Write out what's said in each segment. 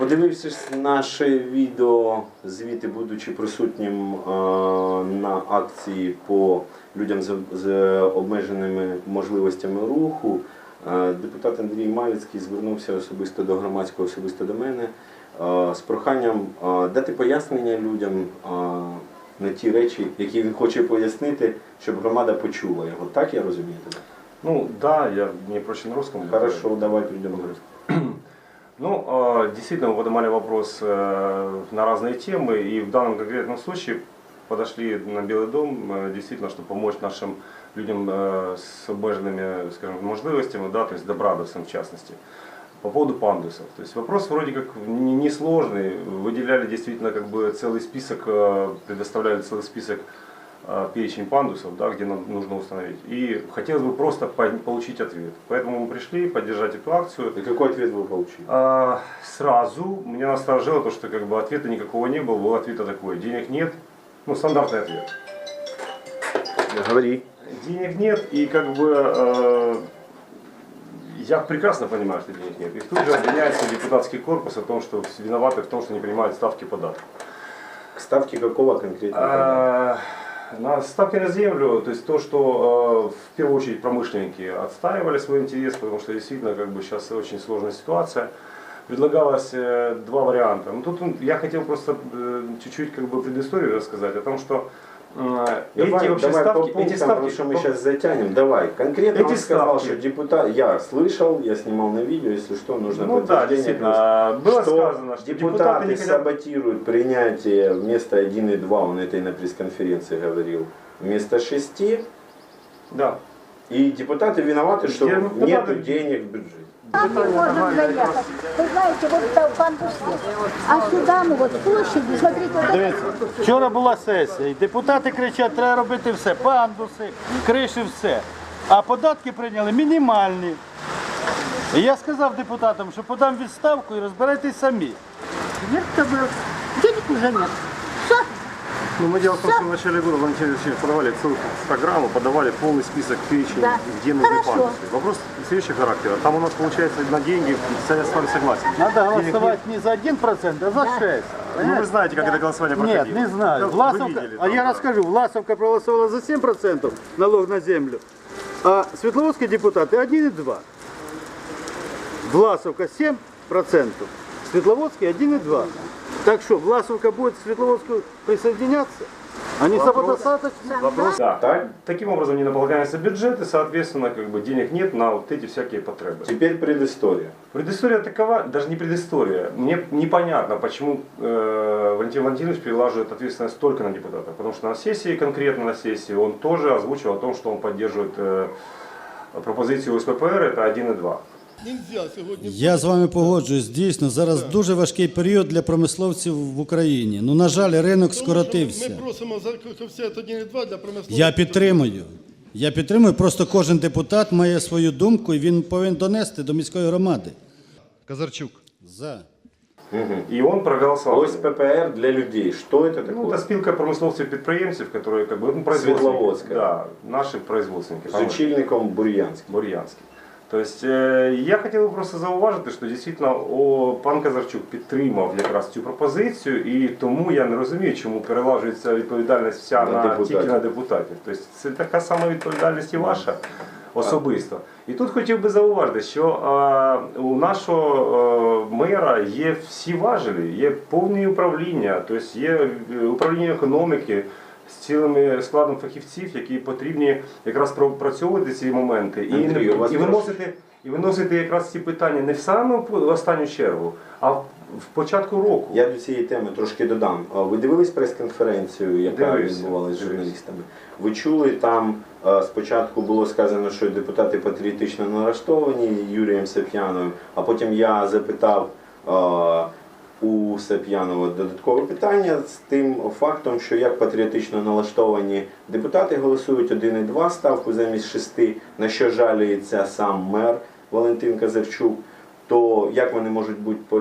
Подивившись наше відео, звіти, будучи присутнім е, на акції по людям з, обмеженими можливостями руху, е, депутат Андрій Маліцький звернувся особисто до громадського, особисто до мене е, з проханням дати пояснення людям на ті речі, які він хоче пояснити, щоб громада почула його. Так я розумію? тебе? Ну да, я не прочь на русском. Хорошо, давайте людям говорити. Ну, э, действительно, вы поднимали вопрос э, на разные темы, и в данном конкретном случае подошли на Белый дом, э, действительно, чтобы помочь нашим людям э, с обмеженными, скажем, можливостями, да, то есть добрадовцам в частности. По поводу пандусов. То есть вопрос вроде как не- несложный. Выделяли действительно как бы целый список, предоставляли целый список перечень пандусов, да, где нам нужно установить. И хотелось бы просто по- получить ответ. Поэтому мы пришли поддержать эту акцию. І який ответ ви получили? А, сразу меня насторожило то, что как бы ответа никакого не было, был ответ такой, денег нет, ну стандартный ответ. Говори. Денег нет, и как бы э, я прекрасно понимаю, что денег нет. И тут же обвиняется депутатский корпус о том, что виноваты в том, что не принимают ставки податков. Ставки какого конкретно? А, На ставки на землю, то есть то, что э, в первую очередь промышленники отстаивали свой интерес, потому что действительно как бы сейчас очень сложная ситуация. Предлагалось э, два варианта. Ну, тут м, я хотел просто э, чуть-чуть как бы предысторию рассказать о том, что Давай, эти вообще давай по ставки, пунктам, эти ставки, потому что мы по- сейчас затянем. Давай. Конкретно Эти он сказал, ставки. что депутат... Я слышал, я снимал на видео, если что, нужно ну да, подтверждение. действительно, было что сказано, что депутаты депутаты хотят саботируют принятие вместо 1,2, он это и на пресс-конференции говорил, вместо 6. Да. И депутаты виноваты, что Депутаты- нету денег в бюджете. Там не можем заехать. Вы знаете, вот там пандус есть. А сюда мы вот с площади, смотрите, вот Дивіться, вчора була сесія, і депутати кричать, треба робити все, пандуси, криші, все. А податки прийняли мінімальні. І я сказав депутатам, що подам відставку і розбирайтесь самі. нет был. Денег уже нет. Ну, мы дело в том, что в начале года Валентин Ильич подавали целую программу, подавали полный список перечень, Да. где нужны Хорошо. пандусы. Вопрос следующего характера. Там у нас получается на деньги, я с вами согласен. Треба Денег голосувати не за 1%, а за 6%. Ну, вы знаете, как это голосование проходило. Нет, не знаю. Да, вы Власовка, видели, а там, я да. расскажу, Власовка проголосовала за 7% налог на землю, а Светловодские депутаты 1,2. Власовка 7%, Светловодский 1,2. Так что, Власовка будет к Светловодску присоединяться? Они самодостаточны? Вопрос, да. Так. Таким образом не наполняется бюджет, и, соответственно, как бы денег нет на вот эти всякие потребы. Теперь предыстория. Предыстория такова, даже не предыстория. Мне непонятно, почему э, Валентин Валентинович перелаживает ответственность только на депутатов. Потому что на сессии, конкретно на сессии, он тоже озвучил о том, что он поддерживает э, пропозицию СППР, это 1,2. Я з вами погоджуюсь. Дійсно, зараз дуже важкий період для промисловців в Україні. Ну, на жаль, ринок Ми скоротився. просимо за коефіцієнт 1,2 для промислових. Я підтримую. Я підтримую. Просто кожен депутат має свою думку і він повинен донести до міської громади. Казарчук. За. И он проголосовал. Ось ППР для людей. Что это Ну, такое? это спилка промысловцев-предприемцев, которые как бы, ну, производственники. Светловодская. Да, наши производственники. С очільником Бур'янським. Бур'янський. Тобто е, я хотів би просто зауважити, що дійсно о, пан Казарчук підтримав якраз цю пропозицію, і тому я не розумію, чому перелажується відповідальність вся На на, тільки на депутатів. Тобто це така сама відповідальність і ваша особисто. І тут хотів би зауважити, що е, у нашого е, мера є всі важелі, є повні управління, тобто є е, управління економіки з цілими складом фахівців, які потрібні якраз пропрацьовувати ці моменти і, Андрій, і виносити. І виносити якраз ці питання не в саму в останню чергу, а в в початку року. Я до цієї теми трошки додам. Ви дивились прес-конференцію, яка відбувалася з журналістами? Ви чули там е, спочатку було сказано, що депутати патріотично налаштовані Юрієм Сап'яновим, а потім я запитав е, у Сап'янова додаткове питання з тим фактом, що як патріотично налаштовані депутати голосують 1,2 ставку замість 6, на що жаліється сам мер Валентин Казарчук то як вони можуть бути е,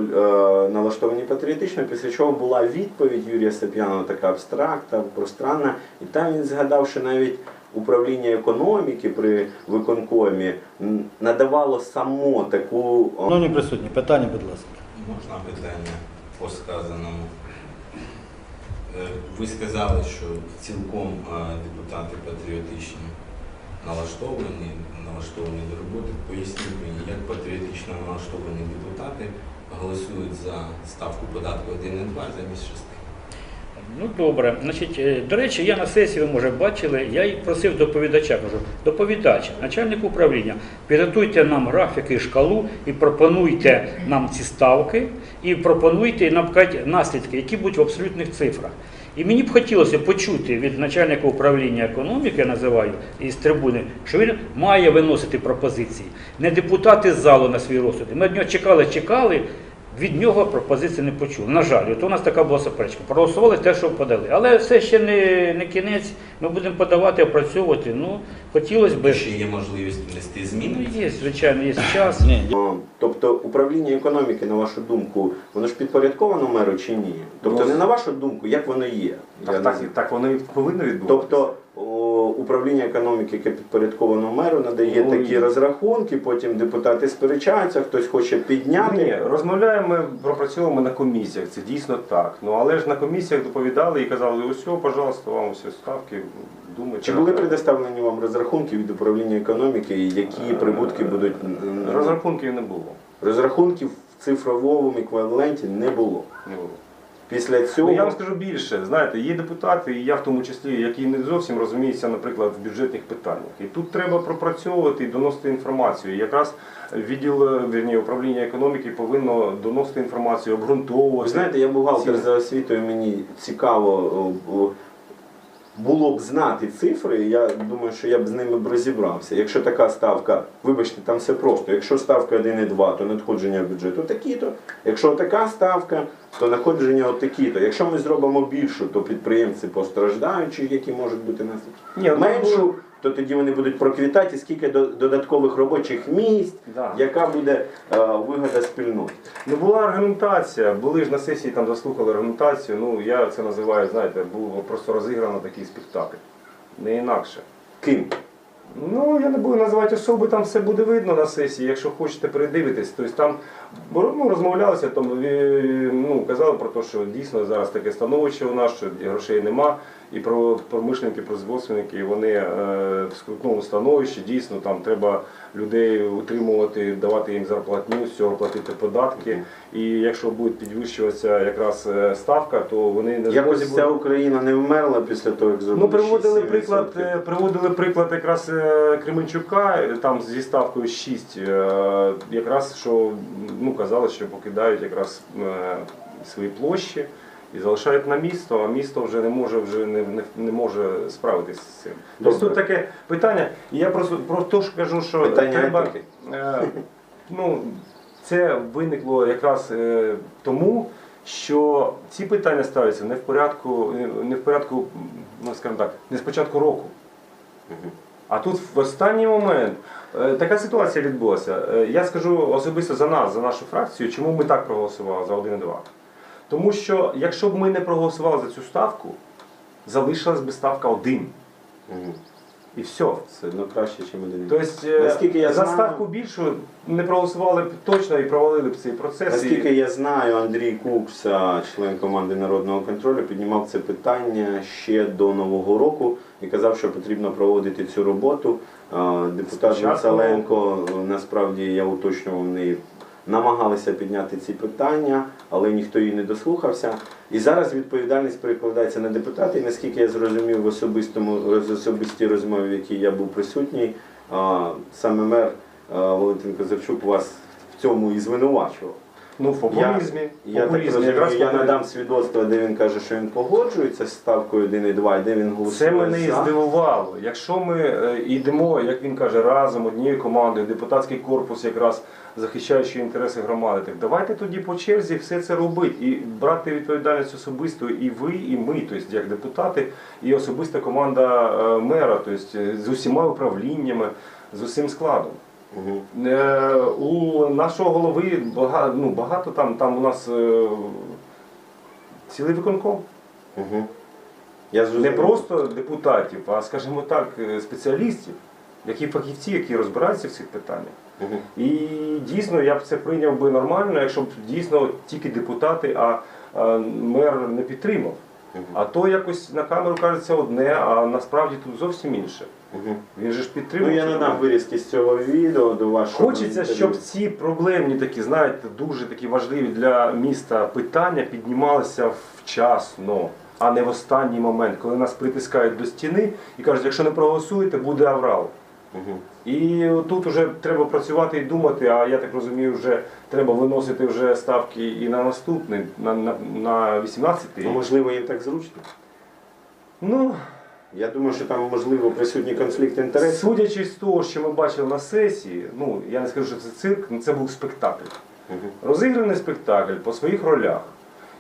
налаштовані патріотично, після чого була відповідь Юрія Сап'янова така абстрактна, пространна, і там він згадав, що навіть управління економіки при виконкомі надавало само таку е, Шановні присутні, питання, будь ласка. Можна питання по сказаному? Е, Ви сказали, що цілком е, депутати патріотичні налаштовані, налаштовані до роботи. Поясніть мені, як патріотично налаштовані депутати голосують за ставку податку 1,2 замість 6? Ну добре. Значить, е, до речі, я на сесії, ви може бачили, я і просив доповідача, кажу, доповідач, начальник управління, підготуйте нам графіки і шкалу і пропонуйте нам ці ставки, і пропонуйте нам наслідки, які будуть в абсолютних цифрах. І мені б хотілося почути від начальника управління економіки, я називаю, із трибуни, що він має виносити пропозиції. Не депутати з залу на свій розсуд. Ми від нього чекали, чекали, від нього пропозиції не почули. На жаль, от у нас така була суперечка. Проголосували те, що подали. Але все ще не, не кінець. Ми будемо подавати, опрацьовувати. Ну, хотілося б. Чи є можливість внести зміни? Ну, є, звичайно, є час. Тобто управління економіки, на вашу думку, воно ж підпорядковано меру чи ні? Тобто Ну, не на вашу думку, як воно є? Я Так, не так, знаю. так воно і повинно відбуватися. Тобто управління економіки, яке підпорядковано меру, надає Ну, такі і- розрахунки, потім депутати сперечаються, хтось хоче підняти. Ні, розмовляємо, ми пропрацьовуємо на комісіях, це дійсно так. Ну але ж на комісіях доповідали і казали, ось, пожалуйста, вам всі ставки, думайте. Чи були предоставлені вам розрахунки від управління економіки, які прибутки будуть Розрахунків не було. розрахунків в цифровому еквіваленті не було. Не було. Після цього Ну, я вам скажу більше, знаєте, є депутати, і я в тому числі, які не зовсім розуміються, наприклад, в бюджетних питаннях. І тут треба пропрацьовувати і доносити інформацію. І якраз відділ вірні, управління економіки повинно доносити інформацію, обґрунтовувати. Ви знаєте, я бухгалтер за освітою, мені цікаво було б знати цифри, я думаю, що я б з ними б розібрався. Якщо така ставка, вибачте, там все просто. Якщо ставка 1,2, то надходження бюджету такі-то. Якщо така ставка, то надходження такі-то. Якщо ми зробимо більшу, то підприємці постраждають, які можуть бути наслідки. Меншу, то тоді вони будуть проквітати, скільки додаткових робочих місць, Да. яка буде е, вигода спільноти. Ну була аргументація, були ж на сесії там заслухали аргументацію. Ну я це називаю, знаєте, було просто розіграно такий спектакль. Не інакше. Ким? Ну, я не буду називати особи, там все буде видно на сесії. Якщо хочете передивитись, тобто там ну, розмовлялися, там, е, ну, казали про те, що дійсно зараз таке становище у нас, що грошей нема, і про промишленники, производственники, вони е, в скрутному становищі, дійсно там треба людей утримувати, давати їм зарплатню, з цього платити податки. І якщо буде підвищуватися якраз е, ставка, то вони не Якось вся будуть- Україна не вмерла після того, як зробили Ну, приводили 6-7%. приклад, е, приводили приклад якраз е, Кременчука, е, там зі ставкою 6, е, якраз що ну, казали, що покидають якраз е, свої площі і залишають на місто, а місто вже не може вже не, не, не може справитися з цим. Тобто тут таке питання, і я просто про те, що кажу, що Питання треба. е, ну, це виникло якраз е, тому, що ці питання ставляться не в порядку, не в порядку, ну скажімо так, не з початку року. А тут в останній момент е, така ситуація відбулася. Е, Я скажу особисто за нас, за нашу фракцію, чому ми так проголосували за 1,2. Тому що якщо б ми не проголосували за цю ставку, залишилась би ставка 1. Мгм. І все. Все одно краще, ніж один. Тобто е, Наскільки я за знаю- ставку більшу не проголосували б точно і провалили б цей процес. Наскільки І... я знаю, Андрій Кукса, член команди народного контролю, піднімав це питання ще до Нового року і казав, що потрібно проводити цю роботу. Е, Депутат Спочатку- Вацаленко, е, насправді я уточнював в неї, намагалися підняти ці питання, але ніхто її не дослухався. І зараз відповідальність перекладається на депутата. І наскільки я зрозумів в особистому в особистій розмові, в якій я був присутній, саме мер Валентин Козарчук вас в цьому і звинувачував. Ну, в популізмі. Я так популізмі, розумію, якраз я популізм. надам свідоцтво, де він каже, що він погоджується з ставкою 1,2, і де він голосує Це мене і за. здивувало. Якщо ми е, йдемо, як він каже, разом однією командою, депутатський корпус якраз захищаючи інтереси громади, так давайте тоді по черзі все це робити і брати відповідальність особисто і ви, і ми, тобто як депутати, і особиста команда е, мера, тобто з усіма управліннями, з усім складом. Е, У нашого голови багато, ну, багато там, там у нас е, цілий виконком. Я Не зрозумів. просто депутатів, а скажімо так, е, спеціалістів. які фахівці, які розбираються в цих питаннях. Мгм. І дійсно я б це прийняв би нормально, якщо б дійсно тільки депутати, а, а мер не підтримав. А то якось на камеру кажеться одне, а насправді тут зовсім інше. Він же ж підтримує. Ну я надам вирізки з цього відео до вашого. Хочеться, інтерв'ю. щоб ці проблемні такі, знаєте, дуже такі важливі для міста питання піднімалися вчасно, а не в останній момент, коли нас притискають до стіни і кажуть, якщо не проголосуєте, буде аврал. І тут вже треба працювати і думати, а я так розумію, вже треба виносити вже ставки і на наступний, на, на, на 18-й. Ну, можливо, їм так зручно. Ну, Я думаю, що там можливо присутній конфлікт інтересів. судячи з того, що ми бачили на сесії, ну я не скажу, що це цирк, ну, це був спектакль. Розіграний спектакль по своїх ролях.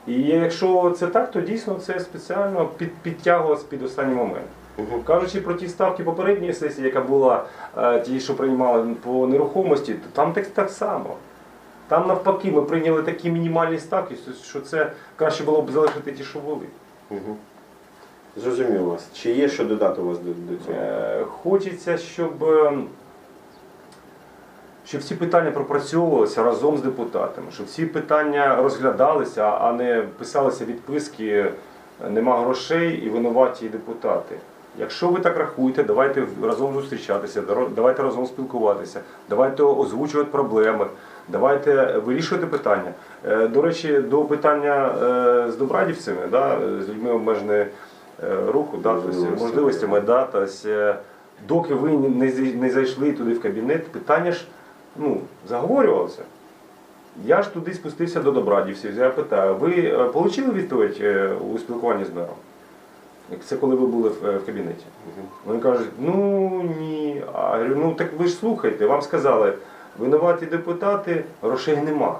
І якщо це так, то дійсно це спеціально під, підтягувалось під останній момент. Кажучи про ті ставки попередньої сесії, яка була е, ті, що приймали по нерухомості, то там так, так само. Там навпаки ми прийняли такі мінімальні ставки, що це краще було б залишити ті, що були. Мгм. Зрозумів вас. Чи є що додати у вас до, до цього? Е, Хочеться, щоб, е, щоб ці питання пропрацьовувалися разом з депутатами, щоб ці питання розглядалися, а не писалися відписки, нема грошей і винуваті депутати. Якщо ви так рахуєте, давайте разом зустрічатися, давайте разом спілкуватися, давайте озвучувати проблеми, давайте вирішувати питання. Е, До речі, до питання е, з добрадівцями, да, з людьми обмеженої е, руху, да, тобто можливостями, да, е, доки ви не, зайшли туди в кабінет, питання ж ну, заговорювалося. Я ж туди спустився до добрадівців, я питаю, ви е, отримали відповідь е, у спілкуванні з мером? Це коли ви були в, е, кабінеті. Вони кажуть, ну ні. А я говорю, ну так ви ж слухайте, вам сказали, винуваті депутати, грошей нема.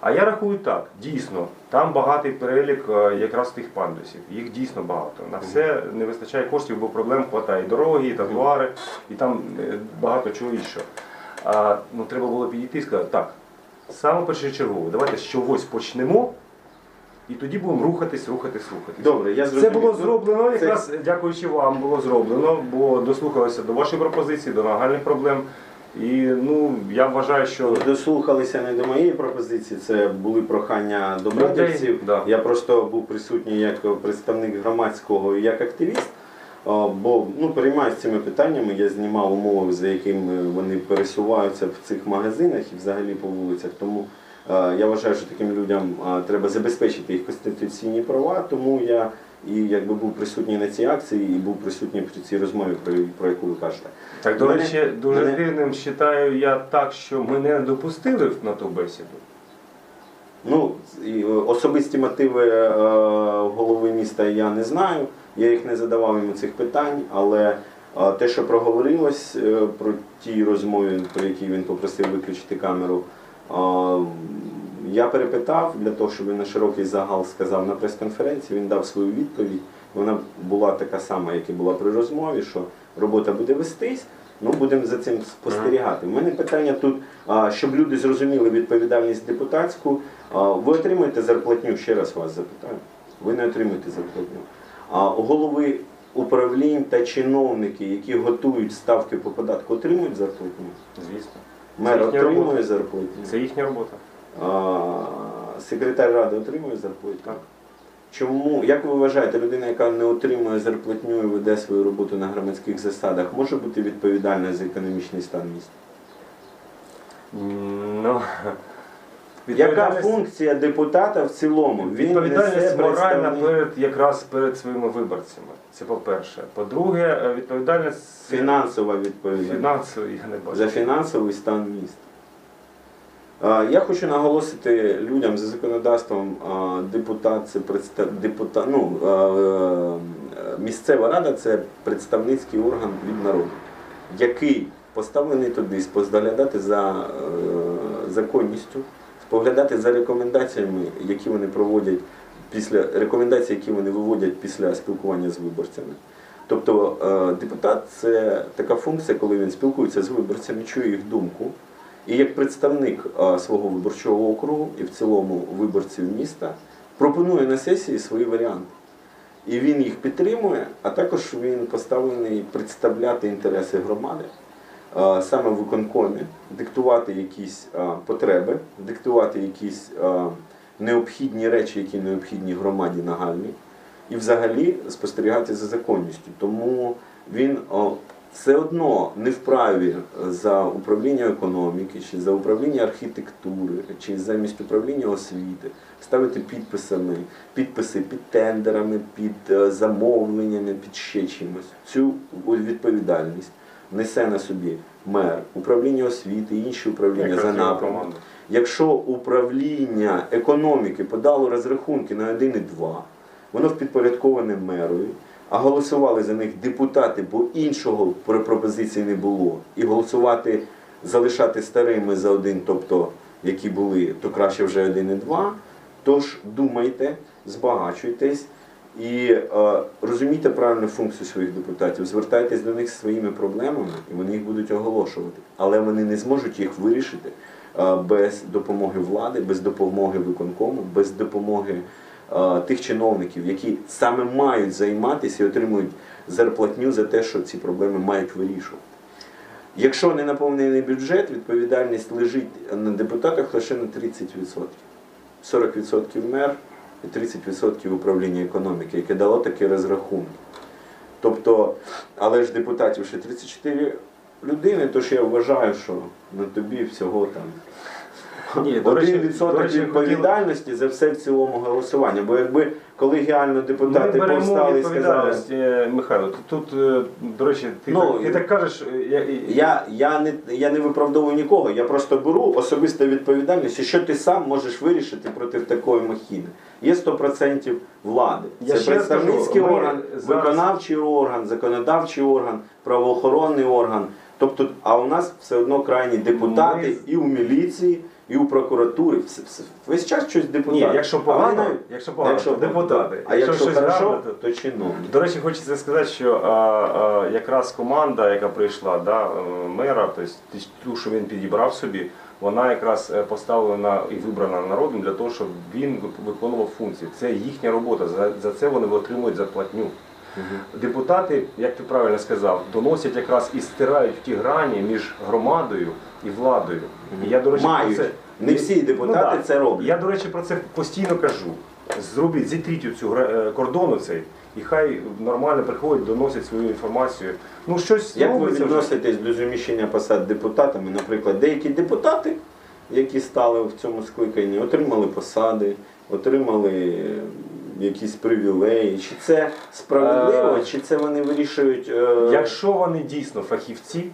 А я рахую так, дійсно, там багатий перелік е, якраз тих пандусів. Їх дійсно багато. На все не вистачає коштів, бо проблем хватає. І дороги, і тротуари, і там е, багато чого іншого. А, ну, треба було підійти і сказати, так, саме першочергово, давайте з чогось почнемо, і тоді будемо рухатись, рухатись, рухатись. Добре, я Це було Ну, зроблено, це- якраз дякуючи вам було зроблено, бо дослухалися до вашої пропозиції, до нагальних проблем. І ну, я вважаю, що Дослухалися не до моєї пропозиції, це були прохання. Людей, да. Я просто був присутній як представник громадського і як активіст. Бо ну, переймаюся цими питаннями, я знімав умови, за якими вони пересуваються в цих магазинах і взагалі по вулицях. Тому я вважаю, що таким людям е, треба забезпечити їх конституційні права. Тому я і якби був присутній на цій акції і був присутній при цій розмові, про, про яку ви кажете. Так, до Мене- речі, дуже мене- дивним вважаю я так, що мене не допустили на ту бесіду. Ну, е, особисті мотиви е, голови міста я не знаю. Я їх не задавав йому цих питань, але е, те, що проговорилось е, про ті розмові, про які він попросив виключити камеру, е, я перепитав для того, щоб він на широкий загал сказав на прес-конференції. Він дав свою відповідь. Вона була така сама, як і була при розмові, що робота буде вестись. Ну, будемо за цим спостерігати. У мене питання тут, щоб люди зрозуміли відповідальність депутатську. Ви отримуєте зарплатню, ще раз вас запитаю. Ви не отримуєте зарплатню. А голови управлінь та чиновники, які готують ставки по податку, отримують зарплатню? Звісно. Мер їхня отримує робота. зарплатню. Це їхня робота. А, секретар ради отримує зарплатню? Так. Чому, як ви вважаєте, людина, яка не отримує зарплатню і веде свою роботу на громадських засадах, може бути відповідальна за економічний стан міста? Ну, Яка функція депутата в цілому? Він несе Відповідальність моральна представник- перед якраз перед своїми виборцями. Це по-перше. По-друге, е, відповідальність фінансова відповідальність фінансову я не бачу. за фінансовий стан міста. А, Я хочу наголосити людям за законодавством, а, депутат це представ... депутат, ну, а, е, місцева рада це представницький орган від народу, який поставлений туди споглядати за е, законністю, споглядати за рекомендаціями, які вони проводять після рекомендацій, які вони виводять після спілкування з виборцями. Тобто е, депутат це така функція, коли він спілкується з виборцями, чує їх думку. І як представник е, свого виборчого округу і в цілому виборців міста пропонує на сесії свої варіанти. і він їх підтримує, а також він поставлений представляти інтереси громади. Саме в виконкомі диктувати якісь потреби, диктувати якісь необхідні речі, які необхідні громаді нагальні, і взагалі спостерігати за законністю. Тому він все одно не вправі за управління економіки, чи за управління архітектури, чи замість управління освіти ставити підписами, підписи під тендерами, під е, замовленнями, під ще чимось. Цю відповідальність несе на собі мер, управління освіти, інші управління за його напрямком. Якщо управління економіки подало розрахунки на 1,2, воно впідпорядковане мерою, а голосували за них депутати, бо іншого про- пропозиції не було. І голосувати, залишати старими за один, тобто які були, то краще вже 1,2. Тож думайте, збагачуйтесь і е, розумійте правильну функцію своїх депутатів, звертайтесь до них зі своїми проблемами, і вони їх будуть оголошувати. Але вони не зможуть їх вирішити е, без допомоги влади, без допомоги виконкому, без допомоги е, тих чиновників, які саме мають займатися і отримують зарплатню за те, що ці проблеми мають вирішувати. Якщо не наповнений бюджет, відповідальність лежить на депутатах лише на 30%. 40% мер і 30% управління економіки, яке дало такі розрахунки. Тобто, але ж депутатів ще 34 людини, тож я вважаю, що на тобі всього там Ні, до речі, один до відсоток речі, відповідальності за все в цілому голосування. Бо якби колегіально депутати беремо повстали і сказали. відповідальність, е, Михайло. Тут, е, до речі, ти, Ну, так, ти так кажеш, е, я, Я, я, не, я не виправдовую нікого, я просто беру особисту відповідальність, і що ти сам можеш вирішити проти такої махіни. Є 100% влади. Я Це ще раз представницький ми орган, зараз- виконавчий орган, законодавчий орган, правоохоронний орган. Тобто, а у нас все одно крайні депутати і у міліції, і у все- Весь час щось депутати. Ні, якщо А погано, якщо погано, то депутати. А Якщо якщо, щось хорошо, то- то чиновники. До речі, хочеться сказати, що а, а, якраз команда, яка прийшла, да, е, мера, тобто ту, що він підібрав собі, вона якраз е, поставлена і вибрана народом для того, щоб він виконував функції. Це їхня робота. За, за це вони отримують зарплатню. Депутати, як ти правильно сказав, доносять якраз і стирають ті грані між громадою і владою. І я, до речі, Мають. про це Не всі депутати да. це роблять. Я, до речі, про це постійно кажу. Зробіть, зітріть цю кордону цей, і хай нормально приходять, доносять свою інформацію. Ну, щось Як ви робиться вже. до заміщення посад депутатами? Наприклад, деякі депутати, які стали в цьому скликанні, отримали посади, отримали е, якісь привілеї. Чи це справедливо, Е, чи це вони вирішують? е, Якщо вони дійсно фахівці,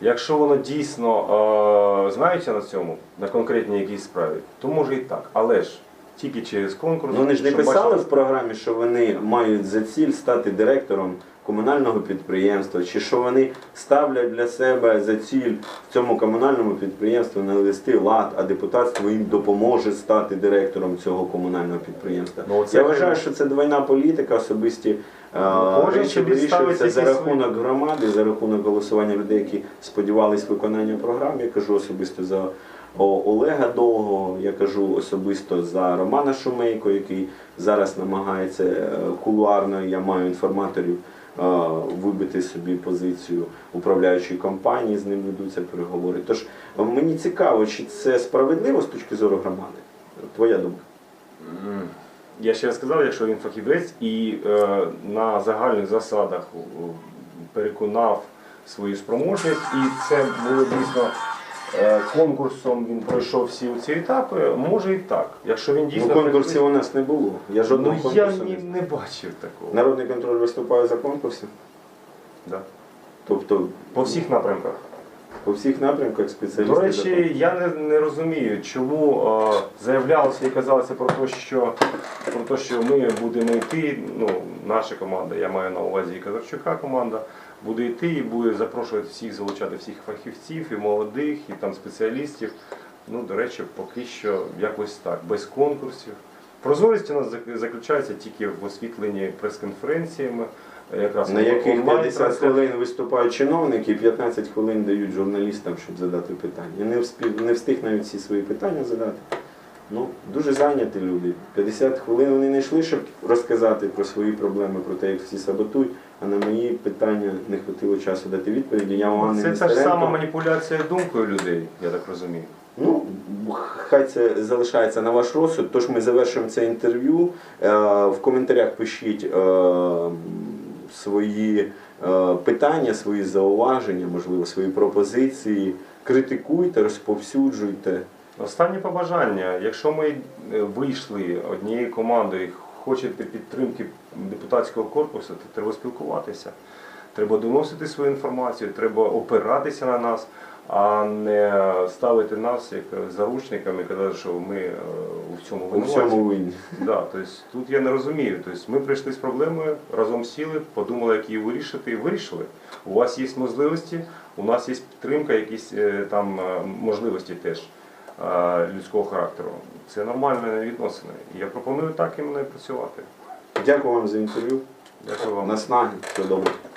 якщо вони дійсно е, знаються на цьому, на конкретній якійсь справі, то може і так. Але ж тільки через конкурс. Ну, Вони ж не писали бачили- в програмі, що вони мають за ціль стати директором комунального підприємства, чи що вони ставлять для себе за ціль в цьому комунальному підприємстві навести лад, а депутатство їм допоможе стати директором цього комунального підприємства. Ну, Я вважаю, що це двойна політика, особисті е, речі вирішуються за рахунок громади, за рахунок голосування людей, які сподівались виконання програм. Я кажу особисто за Олега Довгого, я кажу особисто за Романа Шумейко, який зараз намагається е, кулуарно, я маю інформаторів, вибити собі позицію управляючої компанії, з ним ведуться переговори. Тож мені цікаво, чи це справедливо з точки зору громади? Твоя думка? Я ще раз сказав, якщо він фахівець і е, на загальних засадах переконав свою спроможність, і це було дійсно конкурсом, він пройшов всі ці етапи, може і так. Якщо він Ну, конкурсів фахівець- у нас не було. Я жодного ну, я конкурсу не не бачив такого. Народний контроль виступає за конкурси, Да. тобто По всіх напрямках. по всіх напрямках спеціалісти. До речі, я не, не розумію, чому е, заявлялося і казалося про те, що про те, що ми будемо йти. Ну, наша команда, я маю на увазі і Казарчука команда, буде йти і буде запрошувати всіх, залучати всіх фахівців, і молодих, і там спеціалістів. Ну, до речі, поки що якось так, без конкурсів. Прозорість у нас заключається тільки в освітленні прес-конференціями, якраз На яких 50 хвилин виступають чиновники, і 15 хвилин дають журналістам, щоб задати питання. Я не встиг, не встиг навіть всі свої питання задати. Ну, дуже зайняті люди. 50 хвилин вони не йшли, щоб розказати про свої проблеми, про те, як всі саботують, а на мої питання не хватило часу дати відповіді. Я вам Це та ж сама маніпуляція думкою людей, я так розумію. Ну, хай це залишається на ваш розсуд. Тож ми завершуємо це інтерв'ю. Е, В коментарях пишіть е, свої е, питання, свої зауваження, можливо, свої пропозиції. Критикуйте, розповсюджуйте. Останнє побажання. Якщо ми вийшли однією командою, хочете підтримки депутатського корпусу, то треба спілкуватися. Треба доносити свою інформацію, треба опиратися на нас, а не ставити нас як заручниками, казати, що ми е, у всьому У винуваті. Да, тобто, тут я не розумію. Тобто, ми прийшли з проблемою, разом сіли, подумали, як її вирішити, і вирішили. У вас є можливості, у нас є підтримка, якісь е, там е, можливості теж людського характеру. Це нормальне відносини. Я пропоную так іменно і працювати. Дякую вам за інтерв'ю. Дякую вам. Наснаги. Все добре.